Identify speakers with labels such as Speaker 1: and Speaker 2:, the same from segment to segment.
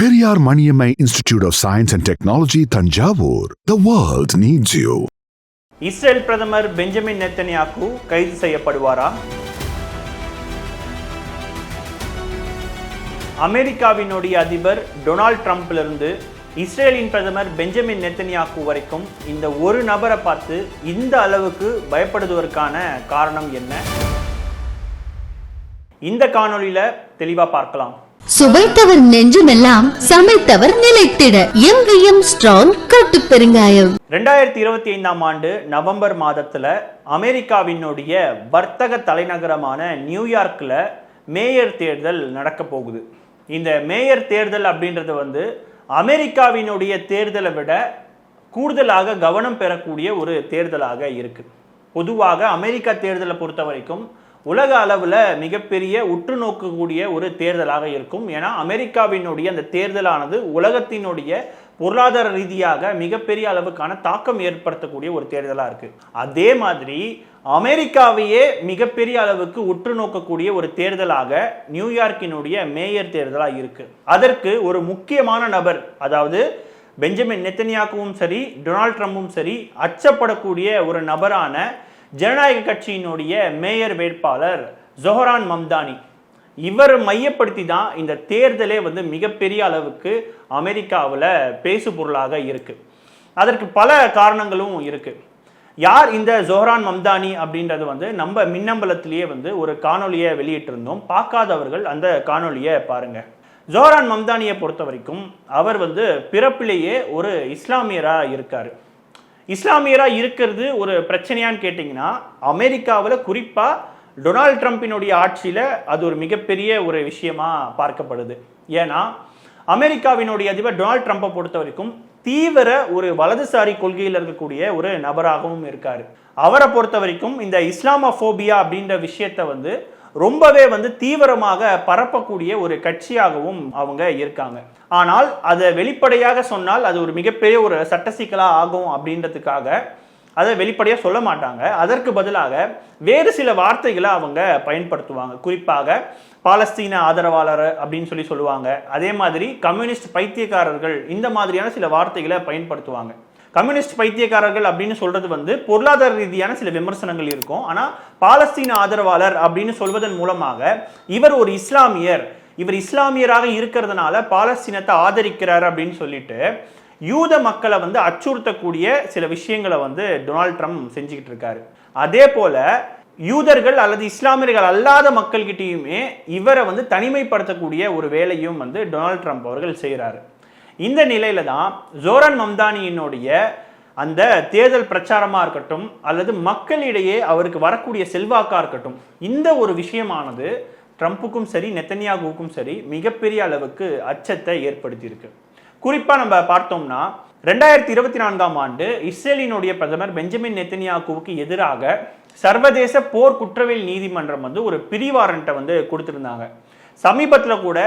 Speaker 1: Periyar Maniammai Institute of Science and Technology, Tanjavur. The world needs you.
Speaker 2: Israel பிரதமர் Benjamin Netanyahu கைது செய்யப்படுவாரா அமெரிக்காவினுடைய அதிபர் டொனால்ட் ட்ரம்ப்லிருந்து இஸ்ரேலின் பிரதமர் பெஞ்சமின் நெத்தனியாக்கு வரைக்கும் இந்த ஒரு நபரை பார்த்து இந்த அளவுக்கு பயப்படுவதற்கான காரணம் என்ன இந்த காணொலியில் தெளிவாக பார்க்கலாம்
Speaker 3: சுவைத்தவர் நெஞ்சுமெல்லாம் சமைத்தவர் நிலைத்திட. எங்கேயும் ஸ்ட்ராங் கட்டு பெருங்காயம்.
Speaker 2: ரெண்டாயிரத்தி இருபத்தி ஐந்தாம் ஆண்டு நவம்பர் மாதத்துல அமெரிக்காவினுடைய வர்த்தக தலைநகரமான நியூயார்க்ல மேயர் தேர்தல் நடக்க போகுது. இந்த மேயர் தேர்தல் அப்படின்றது வந்து அமெரிக்காவினுடைய தேர்தலை விட கூடுதலாக கவனம் பெறக்கூடிய ஒரு தேர்தலாக இருக்கு. பொதுவாக அமெரிக்கா தேர்தலை பொறுத்த வரைக்கும் உலக அளவில் மிகப்பெரிய உற்று நோக்கக்கூடிய ஒரு தேர்தலாக இருக்கும். ஏன்னா அமெரிக்காவினுடைய அந்த தேர்தலானது உலகத்தினுடைய பொருளாதார ரீதியாக மிகப்பெரிய அளவுக்கான தாக்கம் ஏற்படுத்தக்கூடிய ஒரு தேர்தலாக இருக்கு. அதே மாதிரி அமெரிக்காவையே மிகப்பெரிய அளவுக்கு உற்று நோக்கக்கூடிய ஒரு தேர்தலாக நியூயார்க்கினுடைய மேயர் தேர்தலாக இருக்கு. அதற்கு ஒரு முக்கியமான நபர் அதாவது பெஞ்சமின் நெத்தனியாக்குவும் சரி டொனால்ட் ட்ரம்பும் சரி அச்சப்படக்கூடிய ஒரு நபரான ஜனநாயக கட்சியினுடைய மேயர் வேட்பாளர் ஜொஹரான் மம்தானி. இவர் மையப்படுத்தி தான் இந்த தேர்தலே வந்து மிகப்பெரிய அளவுக்கு அமெரிக்காவில் பேசு பொருளாக இருக்கு. அதற்கு பல காரணங்களும் இருக்கு. யார் இந்த ஜோஹரான் மம்தானி அப்படின்றது வந்து நம்ம மின்னம்பலத்திலேயே வந்து ஒரு காணொலியை வெளியிட்டிருந்தோம். பார்க்காதவர்கள் அந்த காணொலியை பாருங்க. ஜோஹரான் மம்தானியை பொறுத்த வரைக்கும் அவர் வந்து பிறப்பிலேயே ஒரு இஸ்லாமியராக இருக்காரு. இஸ்லாமியராக இருக்கிறது ஒரு பிரச்சனையான்னு கேட்டிங்கன்னா அமெரிக்காவில் குறிப்பாக டொனால்ட் ட்ரம்ப்பினுடைய ஆட்சியில் அது ஒரு மிகப்பெரிய ஒரு விஷயமா பார்க்கப்படுது. ஏன்னா அமெரிக்காவினுடைய அதிபர் டொனால்ட் ட்ரம்ப்பை பொறுத்த வரைக்கும் தீவிர ஒரு வலதுசாரி கொள்கையில் இருக்கக்கூடிய ஒரு நபராகவும் இருக்கார். அவரை பொறுத்த வரைக்கும் இந்த இஸ்லாமோபியா அப்படின்ற விஷயத்தை வந்து ரொம்பவே வந்து தீவிரமாக பரப்பக்கூடிய ஒரு கட்சியாகவும் அவங்க இருக்காங்க. ஆனால் அதை வெளிப்படையாக சொன்னால் அது ஒரு மிகப்பெரிய ஒரு சட்ட சிக்கலாக ஆகும் அப்படின்றதுக்காக அதை வெளிப்படையாக சொல்ல மாட்டாங்க. அதற்கு பதிலாக வேறு சில வார்த்தைகளை அவங்க பயன்படுத்துவாங்க. குறிப்பாக பாலஸ்தீன ஆதரவாளர் அப்படின்னு சொல்லி சொல்லுவாங்க. அதே மாதிரி கம்யூனிஸ்ட் பைத்தியக்காரர்கள் இந்த மாதிரியான சில வார்த்தைகளை பயன்படுத்துவாங்க. கம்யூனிஸ்ட் பைத்தியக்காரர்கள் அப்படின்னு சொல்றது வந்து பொருளாதார ரீதியான சில விமர்சனங்கள் இருக்கும். ஆனால் பாலஸ்தீன ஆதரவாளர் அப்படின்னு சொல்வதன் மூலமாக இவர் ஒரு இஸ்லாமியர். இவர் இஸ்லாமியராக இருக்கிறதுனால பாலஸ்தீனத்தை ஆதரிக்கிறார் அப்படின்னு சொல்லிட்டு யூத மக்களை வந்து அச்சுறுத்தக்கூடிய சில விஷயங்களை வந்து டொனால்ட் ட்ரம்ப் செஞ்சுக்கிட்டு இருக்காரு. அதே போல யூதர்கள் அல்லது இஸ்லாமியர்கள் அல்லாத மக்கள்கிட்டயுமே இவரை வந்து தனிமைப்படுத்தக்கூடிய ஒரு வேலையும் வந்து டொனால்ட் ட்ரம்ப் அவர்கள் செய்கிறாரு இந்த நிலையில தான் ஜோரன் மம்தானியினுடைய அந்த தேர்தல் பிரச்சாரமாக இருக்கட்டும் அல்லது மக்களிடையே அவருக்கு வரக்கூடிய செல்வாக்காக இருக்கட்டும் இந்த ஒரு விஷயமானது ட்ரம்ப்புக்கும் சரி நெத்தன்யாகுவுக்கும் சரி மிகப்பெரிய அளவுக்கு அச்சத்தை ஏற்படுத்தியிருக்கு. குறிப்பாக நம்ம பார்த்தோம்னா ரெண்டாயிரத்தி இருபத்தி நான்காம் ஆண்டு இஸ்ரேலினுடைய பிரதமர் பெஞ்சமின் நெத்தன்யாகுவுக்கு எதிராக சர்வதேச போர் குற்றவியல் நீதிமன்றம் வந்து ஒரு பிரிவாரண்ட்டை வந்து கொடுத்துருந்தாங்க. சமீபத்தில் கூட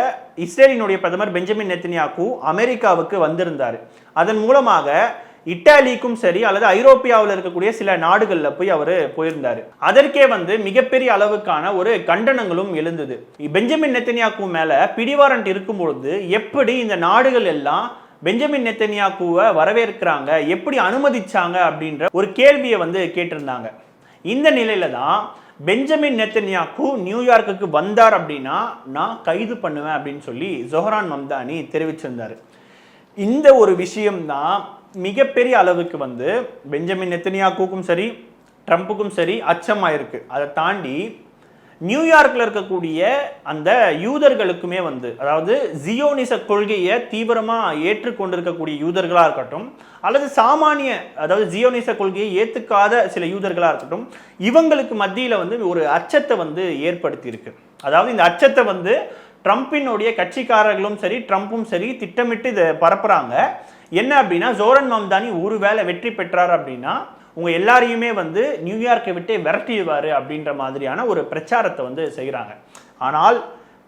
Speaker 2: இஸ்ரேலினுடைய பிரதமர் பெஞ்சமின் நெத்தனியாக்கு அமெரிக்காவுக்கு வந்திருந்தார். அதன் மூலமாக இட்டாலிக்கும் சரி அல்லது ஐரோப்பியாவில் இருக்கக்கூடிய சில நாடுகளில் போய் அவர் போயிருந்தார். அதற்கே வந்து மிகப்பெரிய அளவுக்கான ஒரு கண்டனங்களும் எழுந்தது. பெஞ்சமின் நெத்தனியாக்கு மேல பிடிவாரண்ட் இருக்கும் பொழுது எப்படி இந்த நாடுகள் எல்லாம் பெஞ்சமின் நெத்தனியாக்குவை வரவேற்கிறாங்க எப்படி அனுமதிச்சாங்க அப்படின்ற ஒரு கேள்வியை வந்து கேட்டிருந்தாங்க. இந்த நிலையில தான் பெஞ்சமின் நெத்தன்யாக்கு நியூயார்க்குக்கு வந்தார் அப்படின்னா நான் கைது பண்ணுவேன் அப்படின்னு சொல்லி ஜொஹரான் மம்தானி தெரிவிச்சிருந்தார். இந்த ஒரு விஷயம்தான் மிகப்பெரிய அளவுக்கு வந்து பெஞ்சமின் நெத்தனியாக்குக்கும் சரி ட்ரம்ப்புக்கும் சரி அச்சமாயிருக்கு. அதை தாண்டி நியூயார்க்கில் இருக்கக்கூடிய அந்த யூதர்களுக்குமே வந்து அதாவது ஜியோனிச கொள்கையை தீவிரமாக ஏற்றுக்கொண்டிருக்கக்கூடிய யூதர்களாக இருக்கட்டும் அல்லது சாமானிய அதாவது ஜியோனிச கொள்கையை ஏற்றுக்காத சில யூதர்களாக இருக்கட்டும் இவங்களுக்கு மத்தியில் வந்து ஒரு அச்சத்தை வந்து ஏற்படுத்தியிருக்கு. அதாவது இந்த அச்சத்தை வந்து ட்ரம்ப்பினுடைய கட்சிக்காரர்களும் சரி ட்ரம்ப்பும் சரி திட்டமிட்டு இதை பரப்புகிறாங்க என்ன அப்படின்னா ஜோரன் மம்தானி ஒருவேளை வெற்றி பெற்றார் அப்படின்னா உங்க எல்லாரையுமே வந்து நியூயார்க்கை விட்டே விரட்டிடுவாரு அப்படின்ற மாதிரியான ஒரு பிரச்சாரத்தை வந்து செய்கிறாங்க ஆனால்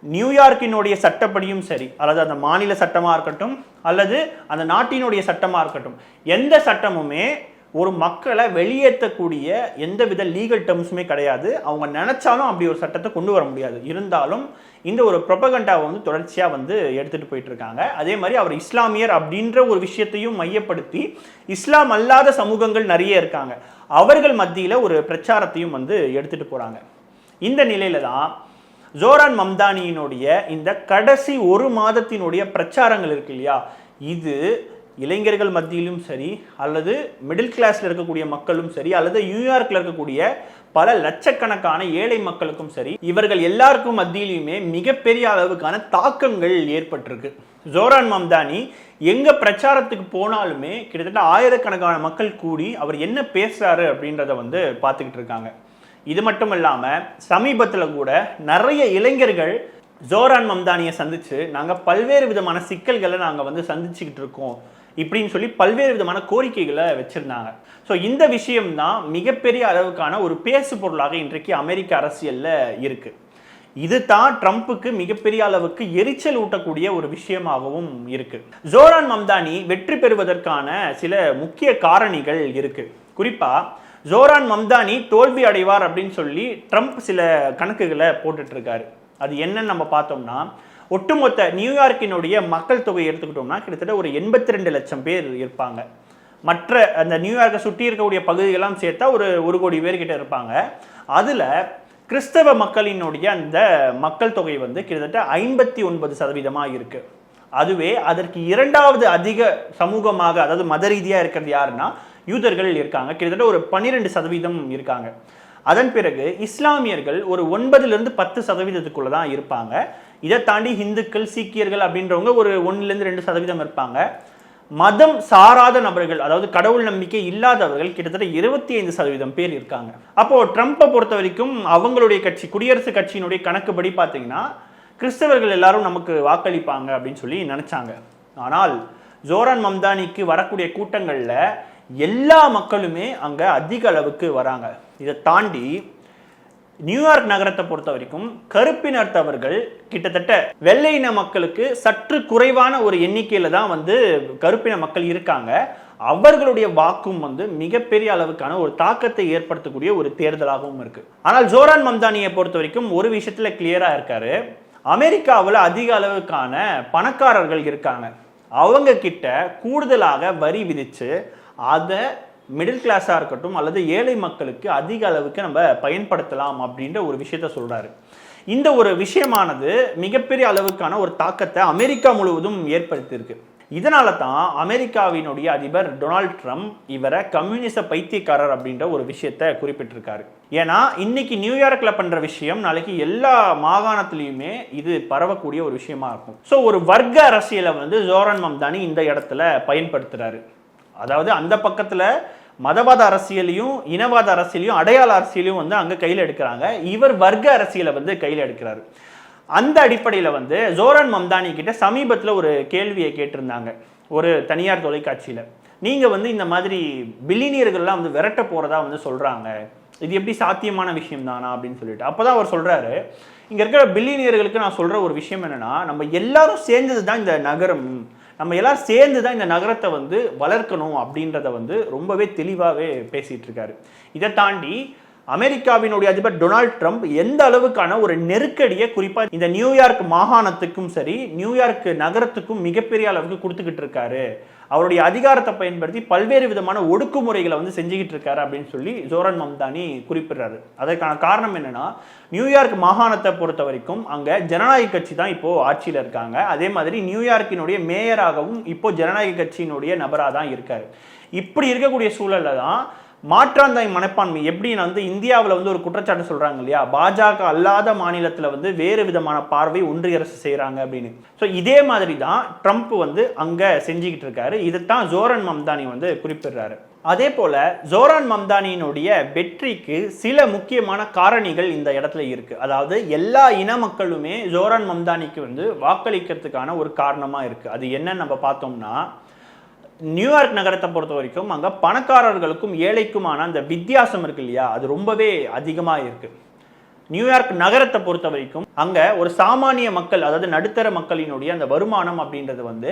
Speaker 2: நியூயார்க்கினுடைய சட்டப்படியும் சரி அல்லது அந்த மாநில சட்டமாக இருக்கட்டும் அல்லது அந்த நாட்டினுடைய சட்டமாக இருக்கட்டும் எந்த சட்டமுமே ஒரு மக்களை வெளியேற்றக்கூடிய எந்தவித லீகல் டேர்ம்ஸுமே கிடையாது. அவங்க நினைச்சாலும் அப்படி ஒரு சட்டத்தை கொண்டு வர முடியாது. இருந்தாலும் இந்த ஒரு ப்ரொபகண்டாவை வந்து தொடர்ச்சியாக வந்து எடுத்துகிட்டு போயிட்டு இருக்காங்க அதே மாதிரி அவர் இஸ்லாமியர் அப்படின்ற ஒரு விஷயத்தையும் மையப்படுத்தி இஸ்லாம் அல்லாத சமூகங்கள் நிறைய இருக்காங்க. அவர்கள் மத்தியில் ஒரு பிரச்சாரத்தையும் வந்து எடுத்துகிட்டு போகிறாங்க இந்த நிலையில தான் ஜோரான் மம்தானியினுடைய இந்த கடைசி ஒரு மாதத்தினுடைய பிரச்சாரங்கள் இருக்கு இல்லையா? இது இளைஞர்கள் மத்தியிலும் சரி அல்லது மிடில் கிளாஸில் இருக்கக்கூடிய மக்களும் சரி அல்லது நியூயார்க்கில் இருக்கக்கூடிய பல லட்சக்கணக்கான ஏழை மக்களுக்கும் சரி இவர்கள் எல்லாருக்கும் மத்தியிலுமே மிகப்பெரிய அளவுக்கான தாக்கங்கள் ஏற்பட்டிருக்கு. ஜோரான் மம்தானி எங்க பிரச்சாரத்துக்கு போனாலுமே கிட்டத்தட்ட ஆயிரக்கணக்கான மக்கள் கூடி அவர் என்ன பேசுறாரு அப்படின்றத வந்து பார்த்துக்கிட்டு இருக்காங்க. இது மட்டும் இல்லாம சமீபத்துல கூட நிறைய இளைஞர்கள் ஜோரான் மம்தானியை சந்திச்சு நாங்கள் பல்வேறு விதமான சிக்கல்களை நாங்கள் வந்து சந்திச்சுக்கிட்டு இருக்கோம். இப்படின்னு சொல்லி பல்வேறு விதமான கோரிக்கைகளை வச்சிருந்தாங்க. ஸோ இந்த விஷயம் தான் மிகப்பெரிய அளவுக்கான ஒரு பேசு பொருளாக இன்றைக்கு அமெரிக்க அரசியலில் இருக்கு. இது தான் ட்ரம்ப்புக்கு மிகப்பெரிய அளவுக்கு எரிச்சல் ஊட்டக்கூடிய ஒரு விஷயமாகவும் இருக்கு. ஜோரான் மம்தானி வெற்றி பெறுவதற்கான சில முக்கிய காரணிகள் இருக்கு. குறிப்பா ஜோரான் மம்தானி தோல்வி அடைவார் அப்படின்னு சொல்லி ட்ரம்ப் சில கணக்குகளை போட்டுட்டு இருக்காரு. அது என்னன்னு நம்ம பார்த்தோம்னா ஒட்டுமொத்த நியூயார்க்கினுடைய மக்கள் தொகை எடுத்துக்கிட்டோம்னா கிட்டத்தட்ட ஒரு எண்பத்தி ரெண்டு லட்சம் பேர் இருப்பாங்க. மற்ற அந்த நியூயார்க்கை சுற்றி இருக்கக்கூடிய பகுதிகளெல்லாம் சேர்த்தா ஒரு ஒரு கோடி பேர்கிட்ட இருப்பாங்க. அதில் கிறிஸ்தவ மக்களினுடைய அந்த மக்கள் தொகை வந்து கிட்டத்தட்ட ஐம்பத்தி ஒன்பது சதவீதமாக இருக்குது அதுவே அதற்கு இரண்டாவது அதிக சமூகமாக அதாவது மத ரீதியாக இருக்கிறது யாருன்னா யூதர்கள் இருக்காங்க. கிட்டத்தட்ட ஒரு பன்னிரெண்டு சதவீதம் இருக்காங்க. அதன் பிறகு இஸ்லாமியர்கள் ஒரு ஒன்பதுலேருந்து பத்து சதவீதத்துக்குள்ளே தான் இருப்பாங்க. இதை தாண்டி இந்துக்கள் சீக்கியர்கள் அப்படின்றவங்க ஒரு ஒன்றுலேருந்து ரெண்டு சதவீதம் இருப்பாங்க. மதம் சாராத நபர்கள் அதாவது கடவுள் நம்பிக்கை இல்லாதவர்கள் கிட்டத்தட்ட இருபத்தி ஐந்து சதவீதம் பேர் இருக்காங்க. அப்போ ட்ரம்ப்பை பொறுத்த வரைக்கும் அவங்களுடைய கட்சி குடியரசுக் கட்சியினுடைய கணக்குப்படி பார்த்தீங்கன்னா கிறிஸ்தவர்கள் எல்லாரும் நமக்கு வாக்களிப்பாங்க அப்படின்னு சொல்லி நினைச்சாங்க. ஆனால் ஜோரான் மம்தானிக்கு வரக்கூடிய கூட்டங்களில் எல்லா மக்களுமே அங்கே அதிக அளவுக்கு வராங்க. இதை தாண்டி நியூயார்க் நகரத்தை பொறுத்த வரைக்கும் கருப்பினத்தவர்கள் கிட்டத்தட்ட வெள்ளை இன மக்களுக்கு சற்று குறைவான ஒரு எண்ணிக்கையில தான் வந்து கருப்பின மக்கள் இருக்காங்க. அவர்களுடைய வாக்கும் வந்து மிகப்பெரிய அளவுக்கான ஒரு தாக்கத்தை ஏற்படுத்தக்கூடிய ஒரு தேர்தலாகவும் இருக்கு. ஆனால் ஜோரான் மம்தானியை பொறுத்த வரைக்கும் ஒரு விஷயத்துல கிளியரா இருக்காரு. அமெரிக்காவில் அதிக அளவுக்கான பணக்காரர்கள் இருக்காங்க. அவங்க கிட்ட கூடுதலாக வரி விதிச்சு அதை மிடில் கிளாஸாக இருக்கட்டும் அல்லது ஏழை மக்களுக்கு அதிக அளவுக்கு நம்ம பயன்படுத்தலாம் அப்படின்ற ஒரு விஷயத்த சொல்கிறாரு இந்த ஒரு விஷயமானது மிகப்பெரிய அளவுக்கான ஒரு தாக்கத்தை அமெரிக்கா முழுவதும் ஏற்படுத்தியிருக்கு. இதனால தான் அமெரிக்காவினுடைய அதிபர் டொனால்ட் ட்ரம்ப் இவரை கம்யூனிச பைத்தியக்காரர் அப்படின்ற ஒரு விஷயத்த குறிப்பிட்டிருக்காரு. ஏன்னா இன்னைக்கு நியூயார்க்கில் பண்ணுற விஷயம் நாளைக்கு எல்லா மாகாணத்திலையுமே இது பரவக்கூடிய ஒரு விஷயமா இருக்கும். ஸோ ஒரு வர்க்க அரசியலை வந்து ஜோரன் மம்தானி இந்த இடத்துல பயன்படுத்துறாரு. அதாவது அந்த பக்கத்தில் மதவாத அரசியலையும் இனவாத அரசியலையும் அடையாள அரசியலையும் வந்து அங்கே கையில் எடுக்கிறாங்க. இவர் வர்க்க அரசியலை வந்து கையில் எடுக்கிறாரு. அந்த அடிப்படையில் வந்து ஜோரன் மம்தானி கிட்ட சமீபத்தில் ஒரு கேள்வியை கேட்டிருந்தாங்க. ஒரு தனியார் தொலைக்காட்சியில். நீங்கள் வந்து இந்த மாதிரி பில்லினியர்கள்லாம் வந்து விரட்ட போகிறதா வந்து சொல்கிறாங்க இது எப்படி சாத்தியமான விஷயம் தானா அப்படின்னு சொல்லிட்டு. அப்போ தான் அவர் சொல்கிறாரு இங்கே இருக்கிற பில்லினியர்களுக்கு நான் சொல்கிற ஒரு விஷயம் என்னென்னா நம்ம எல்லாரும் சேர்ந்தது தான் இந்த நகரம். நம்ம எல்லாரும் சேர்ந்து தான் இந்த நகரத்தை வந்து வளர்க்கணும் அப்படின்றத வந்து ரொம்பவே தெளிவாகவே பேசிகிட்டு இருக்காரு. இதை தாண்டி அமெரிக்காவினுடைய அதிபர் டொனால்ட் ட்ரம்ப் எந்த அளவுக்கான ஒரு நெருக்கடியை குறிப்பாக இந்த நியூயார்க் மாகாணத்துக்கும் சரி நியூயார்க் நகரத்துக்கும் மிகப்பெரிய அளவுக்கு கொடுத்துக்கிட்டு இருக்காரு. அவருடைய அதிகாரத்தை பயன்படுத்தி பல்வேறு விதமான ஒடுக்குமுறைகளை வந்து செஞ்சுக்கிட்டு இருக்காரு அப்படின்னு சொல்லி ஜோரன் மம்தானி குறிப்பிடுறாரு. அதற்கான காரணம் என்னன்னா நியூயார்க் மாகாணத்தை பொறுத்த வரைக்கும் அங்க ஜனநாயக கட்சி தான் இப்போ ஆட்சியில் இருக்காங்க. அதே மாதிரி நியூயார்க்கினுடைய மேயராகவும் இப்போ ஜனநாயக கட்சியினுடைய நபராக தான் இருக்காரு. இப்படி இருக்கக்கூடிய சூழல்ல தான் மாற்றாந்தாய் மனப்பான்மை எப்படின்னு வந்து இந்தியாவில் வந்து ஒரு குற்றச்சாட்டு சொல்கிறாங்க இல்லையா? பாஜக அல்லாத மாநிலத்தில் வந்து வேறு விதமான பார்வை ஒன்றிய அரசு செய்கிறாங்க அப்படின்னு. ஸோ இதே மாதிரி தான் ட்ரம்ப் வந்து அங்கே செஞ்சுக்கிட்டு இருக்காரு. இதைத்தான் ஜோரன் மம்தானி வந்து குறிப்பிடுறாரு. அதே போல ஜோரான் மம்தானியினுடைய வெற்றிக்கு சில முக்கியமான காரணிகள் இந்த இடத்துல இருக்கு. அதாவது எல்லா இன மக்களுமே ஜோரான் மம்தானிக்கு வந்து வாக்களிக்கிறதுக்கான ஒரு காரணமா இருக்கு. அது என்னன்னு நம்ம பார்த்தோம்னா நியூயார்க் நகரத்தை பொறுத்த வரைக்கும் அங்கே பணக்காரர்களுக்கும் ஏழைக்குமான அந்த வித்தியாசம் இருக்கு இல்லையா? அது ரொம்பவே அதிகமாக இருக்கு. நியூயார்க் நகரத்தை பொறுத்த வரைக்கும் அங்கே ஒரு சாமானிய மக்கள் அதாவது நடுத்தர மக்களினுடைய அந்த வருமானம் அப்படின்றது வந்து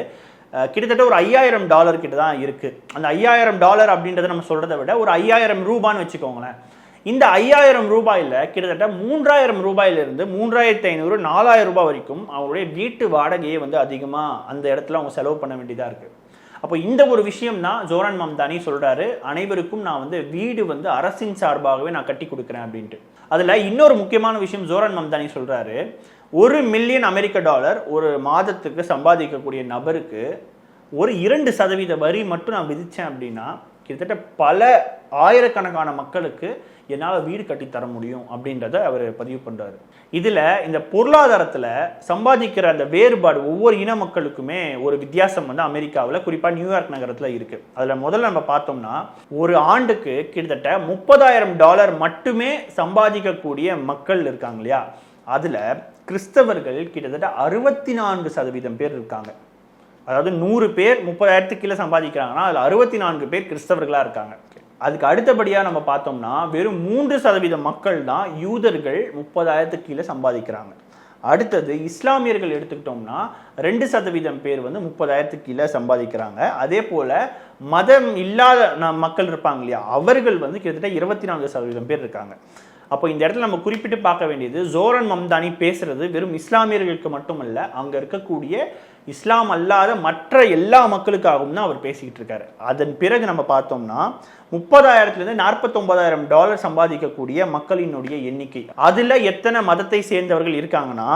Speaker 2: கிட்டத்தட்ட ஒரு ஐயாயிரம் டாலர் கிட்ட தான் இருக்கு. அந்த ஐயாயிரம் டாலர் அப்படின்றத நம்ம சொல்றதை விட ஒரு ஐயாயிரம் ரூபான்னு வச்சுக்கோங்களேன். இந்த ஐயாயிரம் ரூபாயில கிட்டத்தட்ட மூன்றாயிரம் ரூபாயிலிருந்து மூன்றாயிரத்தி ஐநூறு நாலாயிரம் ரூபாய் வரைக்கும் அவங்களுடைய வீட்டு வாடகையை வந்து அதிகமாக அந்த இடத்துல அவங்க செலவு பண்ண வேண்டியதாக இருக்குது அப்போ இந்த ஒரு விஷயம் தான் ஜோரான் மம்தானி சொல்றாரு அனைவருக்கும் நான் வந்து வீடு வந்து அரசின் சார்பாகவே நான் கட்டி கொடுக்குறேன் அப்படின்ட்டு. அதுல இன்னொரு முக்கியமான விஷயம் ஜோரான் மம்தானி சொல்றாரு ஒரு மில்லியன் அமெரிக்க டாலர் ஒரு மாதத்துக்கு சம்பாதிக்கக்கூடிய நபருக்கு ஒரு இரண்டு சதவீத வரி மட்டும் நான் விதித்தேன் அப்படின்னா கிட்டத்தட்ட பல ஆயிரக்கணக்கான மக்களுக்கு என்னால் வீடு கட்டி தர முடியும் அப்படின்றத அவர் பதிவு பண்ணுறாரு இதில் இந்த பொருளாதாரத்தில் சம்பாதிக்கிற அந்த வேறுபாடு ஒவ்வொரு இன மக்களுக்குமே ஒரு வித்தியாசம் வந்து அமெரிக்காவில் குறிப்பாக நியூயார்க் நகரத்தில் இருக்குது அதில் முதல்ல நம்ம பார்த்தோம்னா ஒரு ஆண்டுக்கு கிட்டத்தட்ட முப்பதாயிரம் டாலர் மட்டுமே சம்பாதிக்கக்கூடிய மக்கள் இருக்காங்க இல்லையா? அதில் கிறிஸ்தவர்கள் கிட்டத்தட்ட அறுபத்தி நான்கு சதவீதம் பேர் இருக்காங்க. அதாவது நூறு பேர் முப்பதாயிரத்துக்கு கீழே சம்பாதிக்கிறாங்கன்னா அதில் அறுபத்தி நான்கு பேர் கிறிஸ்தவர்களாக இருக்காங்க. அதுக்கு அடுத்தபடியாக நம்ம பார்த்தோம்னா வெறும் மூன்று சதவீத மக்கள் தான் யூதர்கள் முப்பதாயிரத்துக்கு கீழே சம்பாதிக்கிறாங்க. அடுத்தது இஸ்லாமியர்கள் எடுத்துக்கிட்டோம்னா ரெண்டு சதவீதம் பேர் வந்து முப்பதாயிரத்துக்கு கீழே சம்பாதிக்கிறாங்க. அதே போல் மதம் இல்லாத ந- மக்கள் இருப்பாங்க இல்லையா அவர்கள் வந்து கிட்டத்தட்ட இருபத்தி நான்கு சதவீதம் பேர் இருக்காங்க. அப்போ இந்த இடத்துல நம்ம குறிப்பிட்டு பார்க்க வேண்டியது ஜோரன் மம்தானி பேசுறது வெறும் இஸ்லாமியர்களுக்கு மட்டுமல்ல அங்கே இருக்கக்கூடிய இஸ்லாம் அல்லாத மற்ற எல்லா மக்களுக்காகவும் தான் அவர் பேசிக்கிட்டு இருக்காரு. அதன் பிறகு நம்ம பார்த்தோம்னா முப்பதாயிரத்துலேருந்து நாற்பத்தொன்பதாயிரம் டாலர் சம்பாதிக்கக்கூடிய மக்களினுடைய எண்ணிக்கை. அதில் எத்தனை மதத்தை சேர்ந்தவர்கள் இருக்காங்கன்னா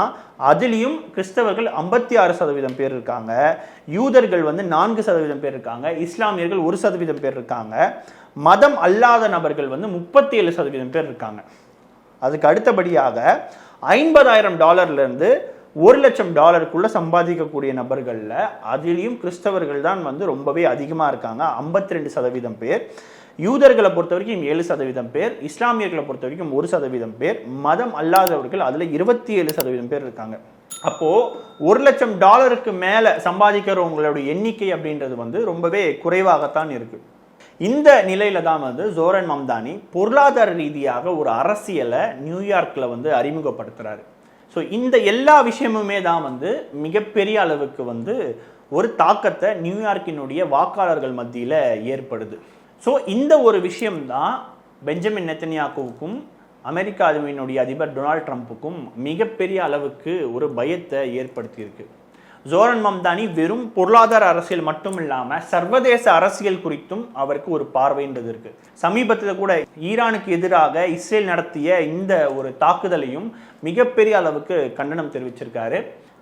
Speaker 2: அதுலேயும் கிறிஸ்தவர்கள் ஐம்பத்தி ஆறு சதவீதம் பேர் இருக்காங்க. யூதர்கள் வந்து நான்கு சதவீதம் பேர் இருக்காங்க. இஸ்லாமியர்கள் ஒரு சதவீதம் பேர் இருக்காங்க. மதம் அல்லாத நபர்கள் வந்து முப்பத்தி ஏழு சதவீதம் பேர் இருக்காங்க. அதுக்கு அடுத்தபடியாக ஐம்பதாயிரம் டாலர்லேருந்து ஒரு லட்சம் டாலருக்குள்ள சம்பாதிக்கக்கூடிய நபர்களில் அதிலையும் கிறிஸ்தவர்கள் தான் வந்து ரொம்பவே அதிகமாக இருக்காங்க. 52% ரெண்டு சதவீதம் பேர். யூதர்களை பொறுத்த வரைக்கும் ஏழு சதவீதம் பேர். இஸ்லாமியர்களை பொறுத்த வரைக்கும் ஒரு சதவீதம் பேர். மதம் அல்லாதவர்கள் அதில் இருபத்தி ஏழு சதவீதம் பேர் இருக்காங்க. அப்போ ஒரு லட்சம் டாலருக்கு மேல சம்பாதிக்கிறவங்களுடைய எண்ணிக்கை அப்படின்றது வந்து ரொம்பவே குறைவாகத்தான் இருக்கு. இந்த நிலையில தான் வந்து ஜோரன் மம்தானி பொருளாதார ரீதியாக ஒரு அரசியலை நியூயார்க்ல வந்து அறிமுகப்படுத்துறாரு. ஸோ இந்த எல்லா விஷயமுமே தான் வந்து மிகப்பெரிய அளவுக்கு வந்து ஒரு தாக்கத்தை நியூயார்க்கினுடைய வாக்காளர்கள் மத்தியில் ஏற்படுது. ஸோ இந்த ஒரு விஷயம்தான் பெஞ்சமின் நெத்தனியாக்குவுக்கும் அமெரிக்காவினுடைய அதிபர் டொனால்ட் ட்ரம்ப்புக்கும் மிகப்பெரிய அளவுக்கு ஒரு பயத்தை ஏற்படுத்தியிருக்கு. ஜோரன் மம்தானி வெறும் பொருளாதார அரசியல் மட்டும் இல்லாமல் சர்வதேச அரசியல் குறித்தும் அவருக்கு ஒரு பார்வைன்றது இருக்கு. சமீபத்தில் கூட ஈரானுக்கு எதிராக இஸ்ரேல் நடத்திய இந்த ஒரு தாக்குதலையும் மிகப்பெரிய அளவுக்கு கண்டனம் தெரிவிச்சிருக்காரு.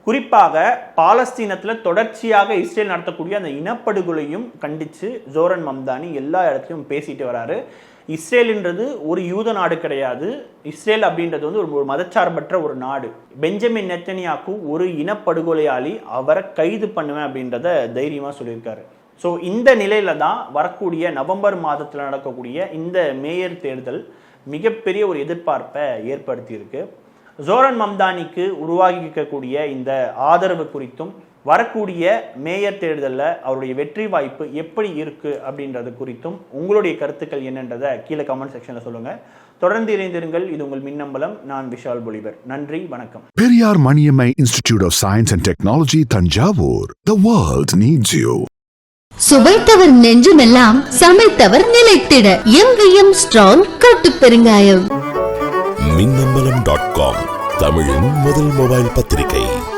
Speaker 2: குறிப்பாக பாலஸ்தீனத்தில் தொடர்ச்சியாக இஸ்ரேல் நடத்தக்கூடிய அந்த இனப்படுகொலையும் கண்டித்து ஜோரன் மம்தானி எல்லா இடத்துலையும் பேசிட்டு வராரு. இஸ்ரேலுன்றது ஒரு யூத நாடு கிடையாது. இஸ்ரேல் அப்படின்றது வந்து ஒரு மதச்சார்பற்ற ஒரு நாடு. பெஞ்சமின் நெத்தனியாக்கு ஒரு இனப்படுகொலையாளி அவரை கைது பண்ணுவேன் அப்படின்றத தைரியமாக சொல்லியிருக்காரு. ஸோ இந்த நிலையில தான் வரக்கூடிய நவம்பர் மாதத்தில் நடக்கக்கூடிய இந்த மேயர் தேர்தல் மிகப்பெரிய ஒரு எதிர்பார்ப்பை ஏற்படுத்தியிருக்கு. ஜோரன் மம்தானிக்கு உருவாகி இருக்கக்கூடிய இந்த ஆதரவு குறித்தும் வரக்கூடிய மேயர் தேர்தலில் அவருடைய வெற்றி வாய்ப்பு எப்படி இருக்கு அப்படின்றது குறித்தும் உங்களுடைய கருத்துக்கள் என்னன்றதை கீழே கமெண்ட் செக்ஷனில் சொல்லுங்க. தொடர்ந்து இணைந்திருங்கள். இது உங்கள் மின்னம்பலம். நான் விஷால் பொலிவர் நன்றி. வணக்கம்.
Speaker 1: Periyar Maniammai Institute of Science and Technology, Tanjavur. The world needs you.
Speaker 3: சுவைத்தவர் நெஞ்சுமெல்லாம் சமைத்தவர் நிலைத்திட. எங்கேயும் ஸ்ட்ராங் கட்டு பெருங்காயம்.
Speaker 4: மின்னம்பலம் டாட் காம் தமிழின் முதல் மொபைல் பத்திரிகை.